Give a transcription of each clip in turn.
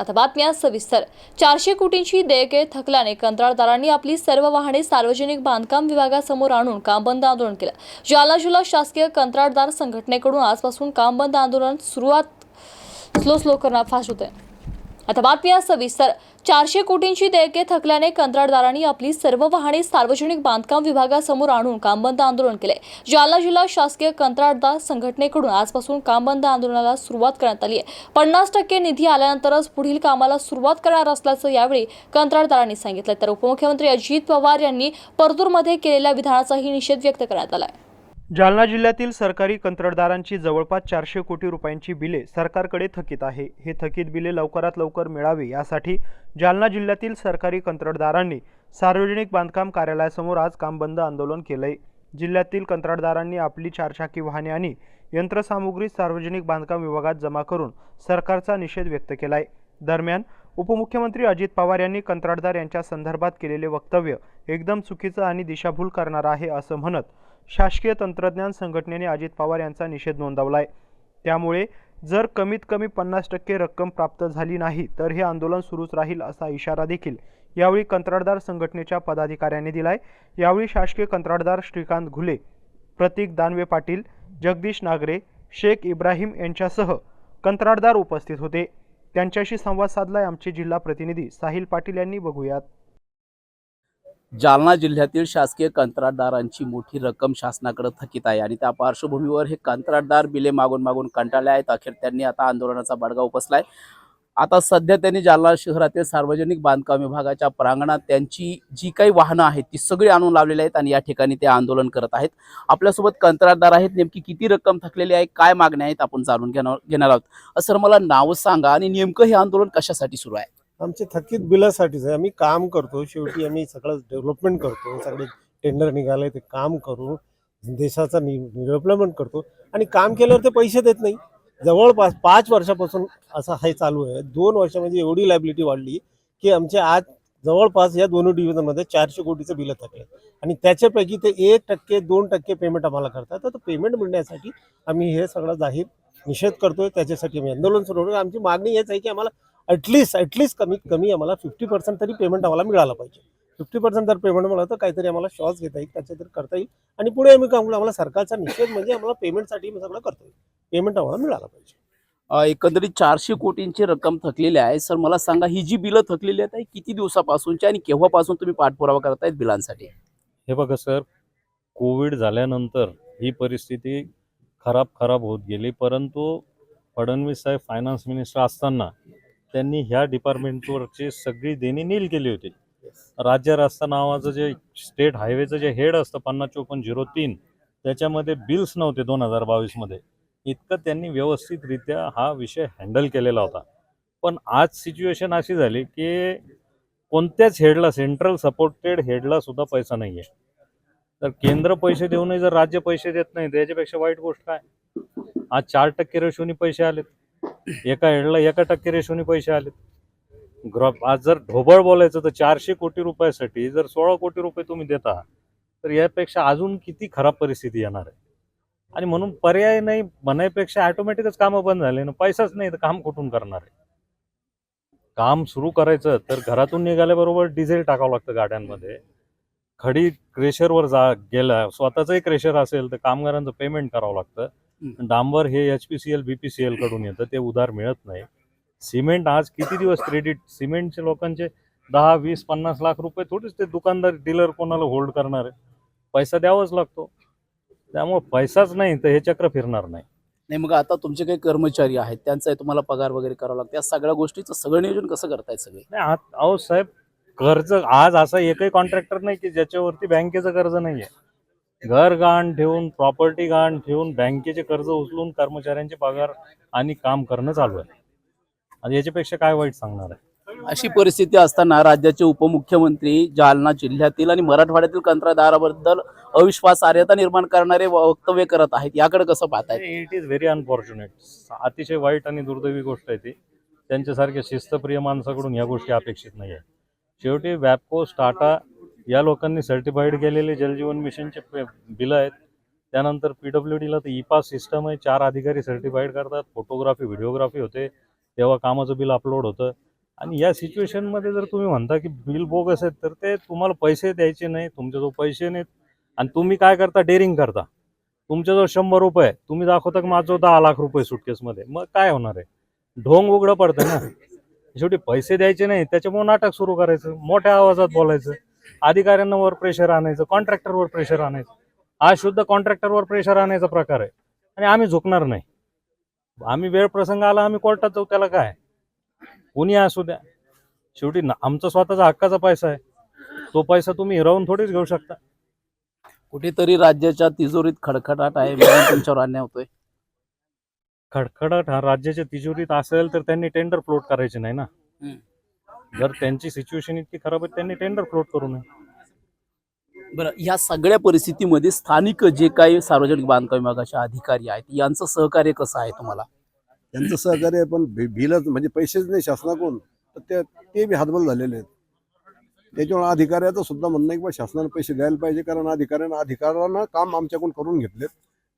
आता बातम्या सविस्तर. चारशे कोटींची देयके थकल्याने कंत्राटदारांनी आपली सर्व वाहने सार्वजनिक बांधकाम विभागासमोर आणून काम बंद आंदोलन केलं. जालना जिल्हा शासकीय कंत्राटदार संघटनेकडून आजपासून काम बंद आंदोलन सुरुवात स्लो स्लो करणार फास्ट आहे आता बातम्या सविस्तर. चारशे कोटींची देयके थकल्याने कंत्राटदारांनी आपली सर्व वाहने सार्वजनिक बांधकाम विभागासमोर आणून कामबंद आंदोलन केले. जालना जिल्हा शासकीय कंत्राटदार संघटनेकडून आजपासून कामबंद आंदोलनाला सुरुवात करण्यात आली आहे. पन्नास टक्के निधी आल्यानंतरच पुढील कामाला सुरुवात करणार असल्याचं यावेळी कंत्राटदारांनी सांगितलं. तर उपमुख्यमंत्री अजित पवार यांनी परतूरमध्ये केलेल्या विधानाचाही निषेध व्यक्त करण्यात आला आहे. जालना जिल्ह्यातील सरकारी कंत्राटदारांची जवळपास चारशे कोटी रुपयांची बिले सरकारकडे थकीत आहे. हे थकीत बिले लवकरात लवकर मिळावी यासाठी जालना जिल्ह्यातील सरकारी कंत्राटदारांनी सार्वजनिक बांधकाम कार्यालयासमोर आज काम बंद आंदोलन केलंय. जिल्ह्यातील कंत्राटदारांनी आपली चारचाकी वाहने आणि यंत्रसामुग्री सार्वजनिक बांधकाम विभागात जमा करून सरकारचा निषेध व्यक्त केलाय. दरम्यान उपमुख्यमंत्री अजित पवार यांनी कंत्राटदार यांच्या संदर्भात केलेले वक्तव्य एकदम चुकीचं आणि दिशाभूल करणार आहे असं म्हणत शासकीय तंत्रज्ञान संघटनेने अजित पवार यांचा निषेध नोंदवला आहे त्यामुळे जर कमीत कमी पन्नास टक्के रक्कम प्राप्त झाली नाही तर हे आंदोलन सुरूच राहील असा इशारा देखील यावेळी कंत्राटदार संघटनेच्या पदाधिकाऱ्यांनी दिलाय. यावेळी शासकीय कंत्राटदार श्रीकांत घुले प्रतीक दानवे पाटील जगदीश नागरे शेख इब्राहिम यांच्यासह कंत्राटदार उपस्थित होते. त्यांच्याशी संवाद साधलाय आमचे जिल्हा प्रतिनिधी साहिल पाटील यांनी. बघूयात. जालना जिल्ह्यातील शासकीय कंत्राटदारांची मोठी रक्कम शासनाकडे थकीत आहे आणि त्या पार्श्वभूमीवर हे कंत्राटदार बिले मागून मागून कंटाळले आहेत. अखेर त्यांनी आता आंदोलनाचा बडगा उपसलाय. आता सध्या त्यांनी जालना शहरातील सार्वजनिक बांधकाम विभागाच्या प्रांगणात त्यांची जी काही वाहनं आहेत ती सगळी आणून लावलेली आहेत आणि या ठिकाणी ते आंदोलन करत आहेत. आपल्यासोबत कंत्राटदार आहेत. नेमकी किती रक्कम थकलेली आहे काय मागण्या आहेत आपण जाणून घेणार घेणार आहोत. सर मला नाव सांगा आणि नेमकं हे आंदोलन कशासाठी सुरू आहे? आमचे थकीत बिलासाठीच आहे. आम्ही काम करतो. शेवटी आम्ही सगळं डेव्हलपमेंट करतो. सगळे टेंडर निघाले ते काम करू. देशाचा डेव्हलपमेंट करतो. आणि काम केल्यावर ते पैसे देत नाही. जवळपास पाच वर्षापासून असं हे चालू आहे. दोन वर्षामध्ये म्हणजे एवढी लायबिलिटी वाढली की आमचे आज जवळपास या दोन्ही डिव्हिजनमध्ये चारशे कोटीचं बिलं थकले. आणि त्याच्यापैकी ते एक टक्के दोन टक्के पेमेंट आम्हाला करतात. तर पेमेंट मिळण्यासाठी आम्ही हे सगळं जाहीर निषेध करतोय. त्याच्यासाठी आम्ही आंदोलन सुरू करतो आमची मागणी हेच आहे की आम्हाला ॲटलिस्ट ॲटलिस्ट कमीत कमी आम्हाला फिफ्टी पर्सेंट तरी पेमेंट आम्हाला मिळालं पाहिजे. फिफ्टी पर्सेंट जर पेमेंट मिळालं तर काहीतरी आम्हाला श्वास घेता येईल त्याच्या तरी करता येईल. आणि पुढे आम्ही काम करू. आम्हाला सरकारचा निषेध म्हणजे आम्हाला पेमेंटसाठी आम्ही सगळं करतोय. पेमेंट आम्हाला मिळालं पाहिजे. अ, एकंदरीत चारशे कोटींची रक्कम थकलेली आहे. सर मला सांगा ही जी बिलं थकलेली आहेत किती दिवसापासूनची आणि केव्हापासून तुम्ही पाठपुरावा करतायत बिलांसाठी? हे बघा सर कोविड झाल्यानंतर ही परिस्थिती खराब खराब होत गेली. परंतु फडणवीस साहेब फायनान्स मिनिस्टर असताना त्यांनी ह्या डिपार्टमेंटवरची सगळी देणी नील केली होती. राज्य रस्ता नावाचं जे स्टेट हायवेचं जे हेड असतं पन्नास चोपन्न झिरो तीन त्याच्यामध्ये बिल्स नव्हते दोन हजार बावीसमध्ये इतकं त्यांनी व्यवस्थितरित्या हा विषय हँडल केलेला होता. पण आज सिच्युएशन अशी झाली की कोणत्याच हेडला सेंट्रल सपोर्टेड हेडला सुद्धा पैसा नाही आहे तर केंद्र पैसे देऊनही जर राज्य पैसे देत नाही तर याच्यापेक्षा वाईट गोष्ट काय? आज चार टक्के रेशोनी पैसे आलेत. एका हेडला एका टक्के रेशोनी पैसे आलेत. ग्रॉप आज जर ढोबळ बोलायचं तर चारशे कोटी रुपयासाठी जर सोळा कोटी रुपये तुम्ही देता तर यापेक्षा अजून किती खराब परिस्थिती येणार आहे? आणि म्हणून पर्याय नाही म्हणायपेक्षा ऑटोमॅटिकच कामं बंद झाले ना पैसाच नाही तर काम कुठून करणार आहे? काम सुरू करायचं तर घरातून निघाल्याबरोबर डिझेल टाकावं लागतं गाड्यांमध्ये. खडी क्रेशरवर जा गेला स्वतःचंही क्रेशर असेल तर कामगारांचं पेमेंट करावं लागतं. डांबर हे H P C L B P C एलकडून येतं ते उधार मिळत नाही. सिमेंट आज किती दिवस क्रेडिट सिमेंटचे लोकांचे दहा वीस पन्नास लाख रुपये थोडेच ते दुकानदार डीलर कोणाला होल्ड करणार आहे? पैसा द्यावाच लागतो. त्यामुळे पैसाच नाही तर हे चक्र फिरणार नाही. नाही मग आता तुमचे काही कर्मचारी आहेत त्यांचा तुम्हाला पगार वगैरे करावा लागतो. या सगळ्या गोष्टीचं सगळं नियोजन कसं करतायत सगळे? नाही अहो साहेब कर्ज आज असा एकही कॉन्ट्रॅक्टर नाही की ज्याच्यावरती बँकेचं कर्ज नाहीये. घर गहाण ठेवून प्रॉपर्टी गहाण ठेवून बँकेचे कर्ज उचलून कर्मचाऱ्यांचे पगार आणि काम करणं चालू आहे. आणि याच्यापेक्षा काय वाईट सांगणार आहे? अशी परिस्थिती असताना राज्याचे उपमुख्यमंत्री जालना जिल्ह्यातील आणि मराठवाड्यातील कंत्राटदाराबद्दल अविश्वासार्हता निर्माण करणारे वक्तव्य करत आहेत. याकडे कसं पाहताय इट इज व्हेरी अनफॉर्च्युनेट अतिशय वाईट आणि दुर्दैवी गोष्ट आहे ती. त्यांच्यासारख्या शिस्तप्रिय माणसाकडून या गोष्टी अपेक्षित नाही आहे शेवटी वॅपकोस टाटा या लोकांनी सर्टिफाईड केलेले जलजीवन मिशनचे बिलं आहेत. त्यानंतर पी डब्ल्यू डीला तर ई पास सिस्टम आहे. चार अधिकारी सर्टिफाईड करतात. फोटोग्राफी व्हिडिओग्राफी होते. तेव्हा कामाचं बिल अपलोड होतं. आणि या सिच्युएशनमध्ये जर तुम्ही म्हणता की बिल बोगस आहेत तर ते तुम्हाला पैसे द्यायचे नाही. तुमच्याजवळ पैसे नाहीत. आणि तुम्ही काय करता? डेअरिंग करता. तुमच्याजवळ शंभर रुपये तुम्ही दाखवता की माझं दहा लाख रुपये सुटकेसमध्ये मग काय होणार आहे? ढोंग उघडं पडतं ना. शेवटी पैसे द्यायचे नाही. त्याच्यामुळे नाटक सुरू करायचं. मोठ्या आवाजात बोलायचं. अधिकाऱ्यांना वर प्रेशर आणायचं कॉन्ट्रॅक्टरवर प्रेशर आणायचं. हा शुद्ध कॉन्ट्रॅक्टरवर प्रेशर आणायचा प्रकार आहे. आणि आम्ही झुकणार नाही. आम्ही वेळ प्रसंग आला आम्ही कोर्टात जाऊ त्याला काय? कोणी असू द्या. शेवटी आमचा स्वतःचा हक्काचा पैसा आहे. तो पैसा तुम्ही हिरावून थोडीच घेऊ शकता. कुठेतरी राज्याच्या तिजोरीत खडखडाट आहे म्हणून तुमच्यावर अन्याय होतोय. खडखडाट हा राज्याच्या तिजोरीत असेल तर त्यांनी टेंडर फ्लोट करायचे नाही ना. जर त्यांची सिच्युएशन इतकी खराब आहे त्यांनी टेंडर फ्लोट करू नये. बरं या सगळ्या परिस्थितीमध्ये स्थानिक जे काही सार्वजनिक बांधकाम विभागाचे अधिकारी आहेत यांचं सहकार्य कसं आहे तुम्हाला? त्यांचं सहकार्य पण बिलच म्हणजे पैसेच नाही शासनाकडून. तर ते ते बी हातबल झालेले आहेत. त्याच्यामुळे अधिकाऱ्याचं सुद्धा म्हणणं आहे की बा शासनाने पैसे द्यायला पाहिजे कारण अधिकाऱ्यांना अधिकाऱ्यांना काम आमच्याकडून करून घेतलेत.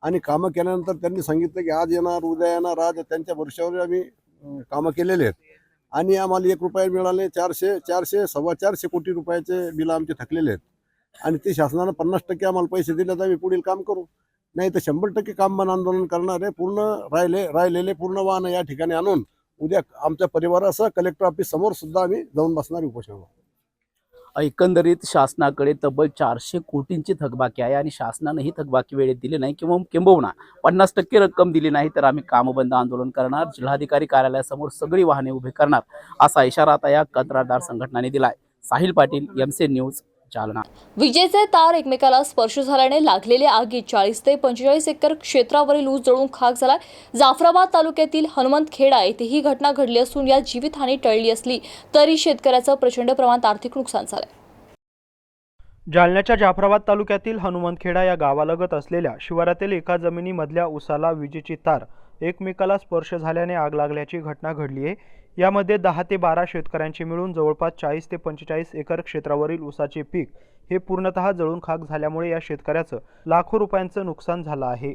आणि कामं केल्यानंतर त्यांनी सांगितलं की आज येणार उद्या येणार आज त्यांच्या वर्षावर आम्ही कामं केलेले आहेत. आणि आम्हाला एक रुपये मिळाले चारशे चारशे सव्वा चारशे कोटी रुपयाचे बिलं आमचे थकलेले आहेत. आणि ते शासनानं पन्नास टक्के आम्हाला पैसे दिले तर आम्ही पुढील काम करू. नाही तर शंभर टक्के काम बंद आंदोलन करणारे पूर्ण राहिले राहिलेले पूर्ण वाहन या ठिकाणी आणून उद्या आमच्या परिवारासह कलेक्टर ऑफिस समोर सुद्धा आम्ही जाऊन बसणार उपोषणावर. एकंदरीत शासनाकडे तब्बल चारशे कोटींची थकबाकी आहे आणि शासनानं ही थकबाकी वेळेत दिली नाही किंवा किंबहुना पन्नास टक्के रक्कम दिली नाही तर आम्ही कामबंद आंदोलन करणार जिल्हाधिकारी कार्यालयासमोर सगळी वाहने उभी करणार असा इशारा आता या कंत्राटदार संघटनाने दिलाय. साहिल पाटील एम न्यूज जालना विजेचे तार एकमेकाला स्पर्श झाल्याने लागलेल्या आगीत चाळीस ते पंचेचाळीस एकर क्षेत्रावरील ऊस जळून खाक झाला जाफराबाद तालुक्यातील हनुमंतखेडा येथे ही घटना घडली असून या जीवितहानी टळली असली तरी शेतकऱ्याचं प्रचंड प्रमाणात आर्थिक नुकसान झालंय. जालन्याच्या जाफराबाद तालुक्यातील हनुमंतखेडा या गावालगत असलेल्या शिवारातील एका जमिनीमधल्या उसाला विजेची तार एकमेकाला स्पर्श झाल्याने आग लागल्याची घटना घडली आहे. यामध्ये दहा ते बारा शेतकऱ्यांचे मिळून जवळपास चाळीस ते पंचेचाळीस एकर क्षेत्रावरील ऊसाचे पीक हे पूर्णतः जळून खाक झाल्यामुळे या शेतकऱ्याचं लाखो रुपयांचं नुकसान झालं आहे.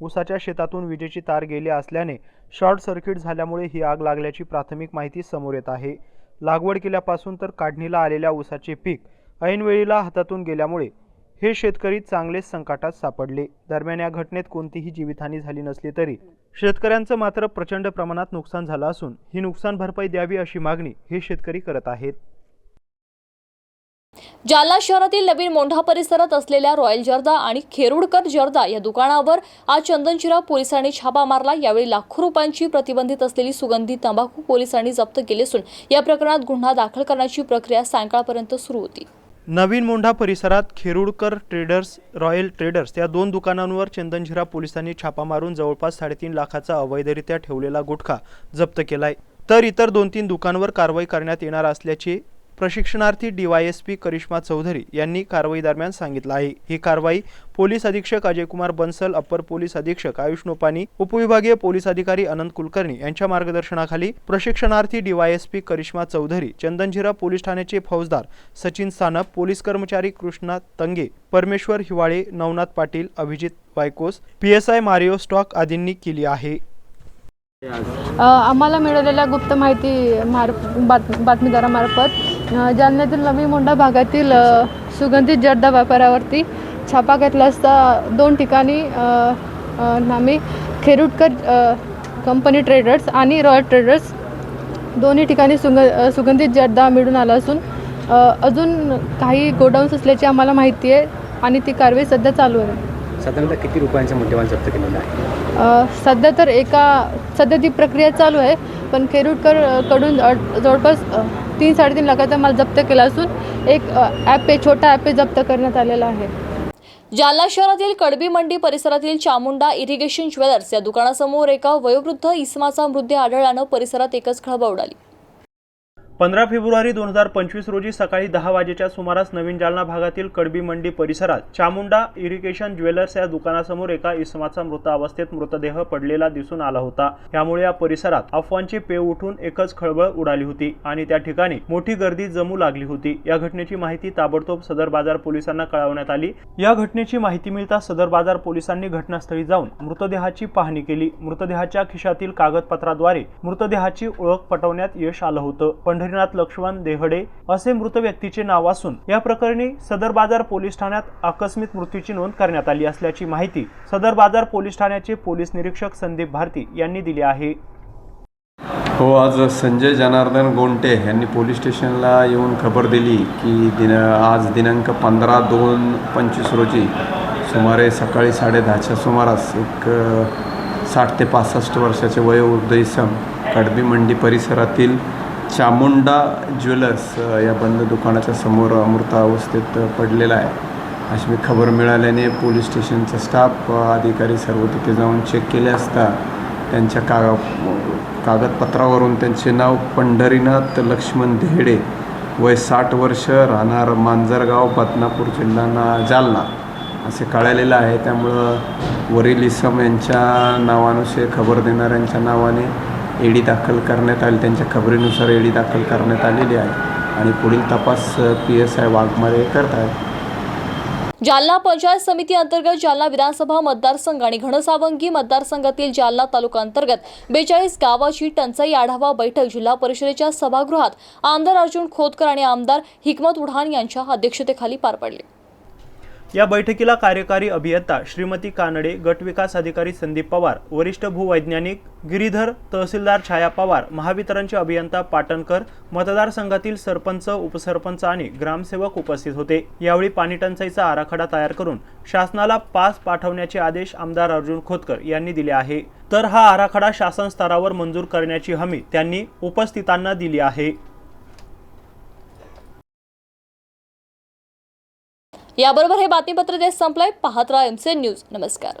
उसाच्या शेतातून विजेची तार गेली असल्याने शॉर्ट सर्किट झाल्यामुळे ही आग लागल्याची प्राथमिक माहिती समोर येत आहे. लागवड केल्यापासून तर काढणीला आलेल्या उसाचे पीक ऐनवेळीला हातातून गेल्यामुळे हे शेतकरी चांगलेच संकटात सापडले. दरम्यान या घटनेत कोणतीही जीवितहानी झाली नसली तरी शेतकऱ्यांचं मात्र प्रचंड प्रमाणात नुकसान झालं असून ही नुकसान भरपाई द्यावी अशी मागणी हे शेतकरी करत आहेत. जालना शहरातील नवीन मोंढा परिसरात असलेल्या रॉयल जर्दा आणि खेरुडकर जर्दा या दुकानावर आज चंदनशिरा पोलिसांनी छापा मारला. यावेळी लाखो रुपयांची प्रतिबंधित असलेली सुगंधी तंबाखू पोलिसांनी जप्त केली असून या प्रकरणात गुन्हा दाखल करण्याची प्रक्रिया सायंकाळपर्यंत सुरू होती. नवीन मोंढा परिसरात खेरुडकर ट्रेडर्स रॉयल ट्रेडर्स या दोन दुकानांवर चंदनझिरा पोलिसांनी छापा मारून जवळपास साडेतीन लाखाचा अवैधरित्या ठेवलेला गुटखा जप्त केलाय. तर इतर दोन तीन दुकानांवर कारवाई करण्यात येणार असल्याचे प्रशिक्षणार्थी डीवायएसपी करिश्मा चौधरी यांनी कारवाई दरम्यान सांगितलं आहे. ही कारवाई पोलीस अधीक्षक अजयकुमार बन्सल अप्पर पोलीस अधीक्षक आयुष नोपानी उपविभागीय पोलीस अधिकारी अनंत कुलकर्णी यांच्या मार्गदर्शनाखाली प्रशिक्षणार्थी डीवायएसपी करिश्मा चौधरी चंदनझिरा पोलीस ठाण्याचे फौजदार सचिन सानप पोलीस कर्मचारी Krishna Tange Parmeshwar Hiwale Navnath Patil Abhijit Waykos P S I Mario stock आदींनी केली आहे. आम्हाला मिळालेल्या गुप्त माहिती मार बात बातमीदारामार्फत जालन्यातील नवी मोंढा भागातील सुगंधित जर्दा व्यापारावरती छापा घातला असता दोन ठिकाणी आम्ही खेरुटकर कंपनी ट्रेडर्स आणि रॉयल ट्रेडर्स दोन्ही ठिकाणी सुग सुगंधित जर्दा मिळून आला असून अजून काही गोडाऊन्स असल्याची आम्हाला माहिती आहे आणि ती कारवाई सध्या चालू आहे. साधारणतः किती रुपयांचा मुद्देमाल जप्त केलेला आहे? सध्या तर एका सध्या ती प्रक्रिया चालू आहे पण खेरुडकर अ, कडून जवळपास तीन साडेतीन लाखाचा माल जप्त केला असून एक ॲप आहे छोटा ॲप आहे जप्त करण्यात आलेला आहे. जालना शहरातील कडबी मंडी परिसरातील चामुंडा इरिगेशन ज्वेलर्स या दुकानासमोर एका वयोवृद्ध इसमाचा मृत्यू आढळल्यानं परिसरात एकच खळबळ उडाली. पंधरा फेब्रुवारी दोन हजार पंचवीस रोजी सकाळी दहा वाजेच्या सुमारास नवीन जालना भागातील कडबी मंडी परिसरात चामुंडा इरिगेशन ज्वेलर्स या दुकानासमोर एका इसमाचा मृत अवस्थेत मृतदेह पडलेला दिसून आला होता. यामुळे या परिसरात अफवांची पेव उठून एकच खळबळ उडाली होती आणि त्या ठिकाणी मोठी गर्दी जमू लागली होती. या घटनेची माहिती ताबडतोब सदर बाजार पोलिसांना कळवण्यात आली. या घटनेची माहिती मिळताच सदर बाजार पोलिसांनी घटनास्थळी जाऊन मृतदेहाची पाहणी केली. मृतदेहाच्या खिशातील कागदपत्राद्वारे मृतदेहाची ओळख पटवण्यात यश आलं होतं. पंढरीनाथ लक्ष्मण देहडे असे मृत व्यक्तीचे नाव असून या प्रकरणी सदर बाजार पोलीस ठाण्यात आकस्मिक मृत्यूची नोंद करण्यात आली असल्याची माहिती सदर बाजार पोलीस ठाण्याचे पोलीस निरीक्षक संदीप भारती यांनी दिली आहे. हो आज संजय जनार्दन गोंटे यांनी पोलीस स्टेशनला येऊन खबर दिली की दिन आज दिनांक पंधरा दोन पंचवीस रोजी सुमारे सकाळी साडेदहाच्या सुमारास एक साठ ते पासष्ट वर्षाचे वयोवृद्ध इसम कडबी मंडी परिसरातील चामुंडा ज्वेलर्स या बंद दुकानाच्या समोर अमृत अवस्थेत पडलेला आहे. अशी मी खबर मिळाल्याने पोलीस स्टेशनचा स्टाफ अधिकारी सर्व तिथे जाऊन चेक केले असता त्यांच्या का कागदपत्रावरून त्यांचे नाव पंढरीनाथ लक्ष्मण धेडे वय साठ वर्ष राहणार मांजरगाव बदनापूर जिल्हा ना जालना असे कळालेलं आहे. त्यामुळं वरील इसम यांच्या नावानुसार खबर देणाऱ्यांच्या नावाने एडी दाखल करण्यात आली. त्यांच्या खबरीनुसार एडी दाखल करण्यात आलेली आहे आणि पुढील तपास पी एस आय वाघमारे करत आहेत जालना पंचायत समिती अंतर्गत जालना विधानसभा मतदारसंघ आणि घनसावंगी मतदारसंघातील जालना तालुका अंतर्गत बेचाळीस गावाची टंचाई आढावा बैठक जिल्हा परिषदेच्या सभागृहात आमदार अर्जुन खोतकर आणि आमदार हिकमत उढान यांच्या अध्यक्षतेखाली पार पडली. या बैठकीला कार्यकारी अभियंता श्रीमती कानडे गटविकास अधिकारी संदीप पवार वरिष्ठ भूवैज्ञानिक गिरीधर तहसीलदार छाया पवार महावितरणचे अभियंता पाटणकर मतदारसंघातील सरपंच उपसरपंच आणि ग्रामसेवक उपस्थित होते. यावेळी पाणीटंचाईचा आराखडा तयार करून शासनाला पास पाठवण्याचे आदेश आमदार अर्जुन खोतकर यांनी दिले आहे. तर हा आराखडा शासन स्तरावर मंजूर करण्याची हमी त्यांनी उपस्थितांना दिली आहे. याबरोबर हे बातमीपत्र देश संपलंय पाहत राहा एमचे न्यूज नमस्कार.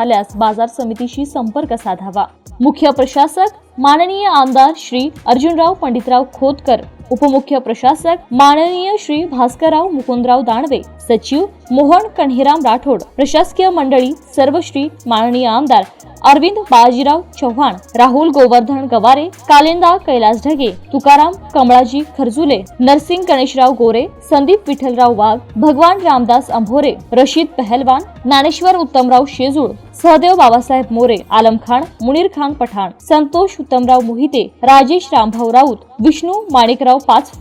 आल्यास बाजार समितीशी संपर्क साधावा. मुख्य प्रशासक माननीय आमदार श्री अर्जुनराव पंडितराव खोतकर. उपमुख्य प्रशासक माननीय श्री भास्करराव मुकुंदराव दानवे. सचिव मोहन कन्हेराम राठोड. प्रशासकीय मंडळी सर्व श्री माननीय आमदार अरविंद बाजीराव चव्हाण राहुल गोवर्धन गवारे कालिंदा कैलास ढगे तुकाराम कमळाजी खरजुले नरसिंग गणेशराव गोरे संदीप विठ्ठलराव वाघ भगवान रामदास अंभोरे रशीद पहलवान ज्ञानेश्वर उत्तमराव शेजूळ सहदेव बाबासाहेब मोरे आलम खान मुनीर खान पठाण संतोष उत्तमराव मोहिते राजेश रामभाऊ राऊत विष्णू माणिकराव पाच